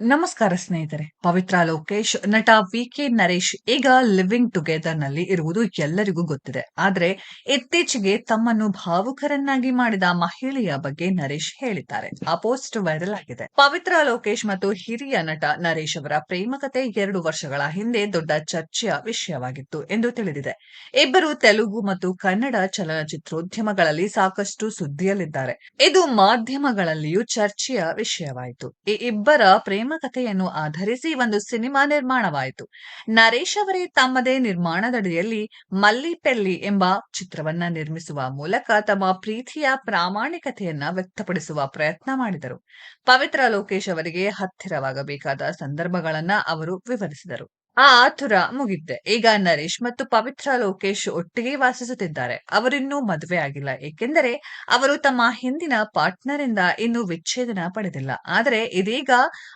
ನಮಸ್ಕಾರ ಸ್ನೇಹಿತರೆ, ಪವಿತ್ರ ಲೋಕೇಶ್, ನಟ ವಿ ಕೆ ನರೇಶ್ ಈಗ ಲಿವಿಂಗ್ ಟುಗೆದರ್ನಲ್ಲಿ ಇರುವುದು ಎಲ್ಲರಿಗೂ ಗೊತ್ತಿದೆ. ಆದ್ರೆ ಇತ್ತೀಚೆಗೆ ತಮ್ಮನ್ನು ಭಾವುಕರನ್ನಾಗಿ ಮಾಡಿದ ಮಹಿಳೆಯ ಬಗ್ಗೆ ನರೇಶ್ ಹೇಳಿದ್ದಾರೆ. ಆ ಪೋಸ್ಟ್ ವೈರಲ್ ಆಗಿದೆ. ಪವಿತ್ರ ಲೋಕೇಶ್ ಮತ್ತು ಹಿರಿಯ ನಟ ನರೇಶ್ ಅವರ ಪ್ರೇಮಕತೆ ಎರಡು ವರ್ಷಗಳ ಹಿಂದೆ ದೊಡ್ಡ ಚರ್ಚೆಯ ವಿಷಯವಾಗಿತ್ತು ಎಂದು ತಿಳಿದಿದೆ. ಇಬ್ಬರು ತೆಲುಗು ಮತ್ತು ಕನ್ನಡ ಚಲನಚಿತ್ರೋದ್ಯಮಗಳಲ್ಲಿ ಸಾಕಷ್ಟು ಸುದ್ದಿಯಲ್ಲಿದ್ದಾರೆ. ಇದು ಮಾಧ್ಯಮಗಳಲ್ಲಿಯೂ ಚರ್ಚೆಯ ವಿಷಯವಾಯಿತು. ಈ ಇಬ್ಬರ ಪ್ರೇಮ ಕಥೆಯನ್ನು ಆಧರಿಸಿ ಒಂದು ಸಿನಿಮಾ ನಿರ್ಮಾಣವಾಯಿತು. ನರೇಶ್ ಅವರೇ ತಮ್ಮದೇ ನಿರ್ಮಾಣದಡಿಯಲ್ಲಿ ಮಲ್ಲಿಪೆಲ್ಲಿ ಎಂಬ ಚಿತ್ರವನ್ನ ನಿರ್ಮಿಸುವ ಮೂಲಕ ತಮ್ಮ ಪ್ರೀತಿಯ ಪ್ರಾಮಾಣಿಕತೆಯನ್ನ ವ್ಯಕ್ತಪಡಿಸುವ ಪ್ರಯತ್ನ ಮಾಡಿದರು. ಪವಿತ್ರ ಲೋಕೇಶ್ ಅವರಿಗೆ ಹತ್ತಿರವಾಗಬೇಕಾದ ಸಂದರ್ಭಗಳನ್ನ ಅವರು ವಿವರಿಸಿದರು. ಆ ಆತುರ ಮುಗಿದ್ದೆ ಈಗ ನರೇಶ್ ಮತ್ತು ಪವಿತ್ರ ಲೋಕೇಶ್ ಒಟ್ಟಿಗೆ ವಾಸಿಸುತ್ತಿದ್ದಾರೆ. ಅವರಿನ್ನೂ ಮದುವೆ ಆಗಿಲ್ಲ. ಏಕೆಂದರೆ ಅವರು ತಮ್ಮ ಹಿಂದಿನ ಪಾರ್ಟ್ನರ್ ಇಂದ ಇನ್ನೂ ವಿಚ್ಛೇದನ ಪಡೆದಿಲ್ಲ. ಆದರೆ ಇದೀಗ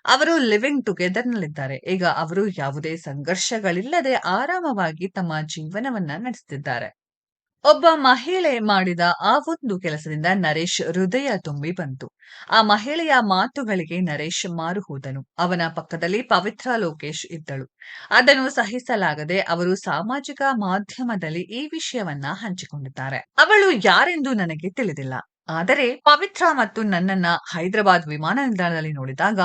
ಅವರು ಲಿವಿಂಗ್ ಟುಗೆದರ್ ನಲ್ಲಿದ್ದಾರೆ ಈಗ ಅವರು ಯಾವುದೇ ಸಂಘರ್ಷಗಳಿಲ್ಲದೆ ಆರಾಮವಾಗಿ ತಮ್ಮ ಜೀವನವನ್ನ ನಡೆಸುತ್ತಿದ್ದಾರೆ ಒಬ್ಬ ಮಹಿಳೆ ಮಾಡಿದ ಆ ಒಂದು ಕೆಲಸದಿಂದ ನರೇಶ್ ಹೃದಯ ತುಂಬಿ ಬಂತು. ಆ ಮಹಿಳೆಯ ಮಾತುಗಳಿಗೆ ನರೇಶ್ ಮಾರು ಹೋದನು. ಅವನ ಪಕ್ಕದಲ್ಲಿ ಪವಿತ್ರ ಲೋಕೇಶ್ ಇದ್ದಳು. ಅದನ್ನು ಸಹಿಸಲಾಗದೆ ಅವರು ಸಾಮಾಜಿಕ ಮಾಧ್ಯಮದಲ್ಲಿ ಈ ವಿಷಯವನ್ನ ಹಂಚಿಕೊಂಡಿದ್ದಾರೆ. ಅವಳು ಯಾರೆಂದು ನನಗೆ ತಿಳಿದಿಲ್ಲ. ಆದರೆ ಪವಿತ್ರ ಮತ್ತು ನನ್ನನ್ನ ಹೈದರಾಬಾದ್ ವಿಮಾನ ನಿಲ್ದಾಣದಲ್ಲಿ ನೋಡಿದಾಗ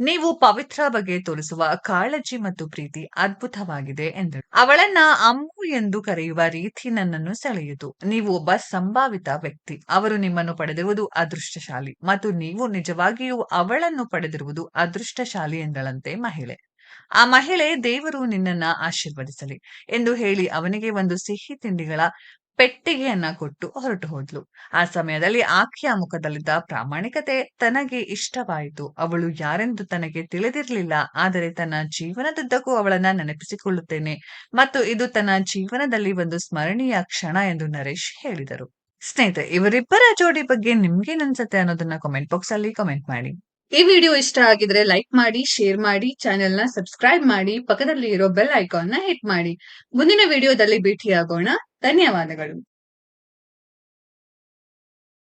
ನೀವು ಪವಿತ್ರ ಬಗ್ಗೆ ತೋರಿಸುವ ಕಾಳಜಿ ಮತ್ತು ಪ್ರೀತಿ ಅದ್ಭುತವಾಗಿದೆ ಎಂದರು ಅವಳನ್ನ ಅಮ್ಮು ಎಂದು ಕರೆಯುವ ರೀತಿ ನನ್ನನ್ನು ಸೆಳೆಯಿತು. ನೀವು ಒಬ್ಬ ಸಂಭಾವಿತ ವ್ಯಕ್ತಿ. ಅವರು ನಿಮ್ಮನ್ನು ಪಡೆದಿರುವುದು ಅದೃಷ್ಟಶಾಲಿ ಮತ್ತು ನೀವು ನಿಜವಾಗಿಯೂ ಅವಳನ್ನು ಪಡೆದಿರುವುದು ಅದೃಷ್ಟಶಾಲಿ ಎಂದಳಂತೆ ಮಹಿಳೆ. ಆ ಮಹಿಳೆ ದೇವರು ನಿನ್ನನ್ನ ಆಶೀರ್ವದಿಸಲಿ ಎಂದು ಹೇಳಿ ಅವನಿಗೆ ಒಂದು ಸಿಹಿ ತಿಂಡಿಗಳ ಪೆಟ್ಟಿಗೆಯನ್ನ ಕೊಟ್ಟು ಹೊರಟು ಹೋದ್ಲು. ಆ ಸಮಯದಲ್ಲಿ ಆಕೆಯ ಮುಖದಲ್ಲಿದ್ದ ಪ್ರಾಮಾಣಿಕತೆ ತನಗೆ ಇಷ್ಟವಾಯಿತು. ಅವಳು ಯಾರೆಂದು ತನಗೆ ತಿಳಿದಿರಲಿಲ್ಲ, ಆದರೆ ತನ್ನ ಜೀವನದುದ್ದಕ್ಕೂ ಅವಳನ್ನ ನೆನಪಿಸಿಕೊಳ್ಳುತ್ತೇನೆ. ಮತ್ತು ಇದು ತನ್ನ ಜೀವನದಲ್ಲಿ ಒಂದು ಸ್ಮರಣೀಯ ಕ್ಷಣ ಎಂದು ನರೇಶ್ ಹೇಳಿದರು. ಸ್ನೇಹಿತರೆ, ಇವರಿಬ್ಬರ ಜೋಡಿ ಬಗ್ಗೆ ನಿಮ್ಗೇನನ್ಸುತ್ತೆ ಅನ್ನೋದನ್ನ ಕಮೆಂಟ್ ಬಾಕ್ಸ್ ಅಲ್ಲಿ ಕಮೆಂಟ್ ಮಾಡಿ. ಈ ವಿಡಿಯೋ ಇಷ್ಟ ಆಗಿದ್ರೆ ಲೈಕ್ ಮಾಡಿ ಶೇರ್ ಮಾಡಿ ಚಾನೆಲ್ನ ಸಬ್ಸ್ಕ್ರೈಬ್ ಮಾಡಿ ಪಕ್ಕದಲ್ಲಿ ಇರೋ ಬೆಲ್ ಐಕಾನ್ನ ಹಿಟ್ ಮಾಡಿ. ಮುಂದಿನ ವಿಡಿಯೋದಲ್ಲಿ ಭೇಟಿಯಾಗೋಣ. ధన్యవాదಗಳು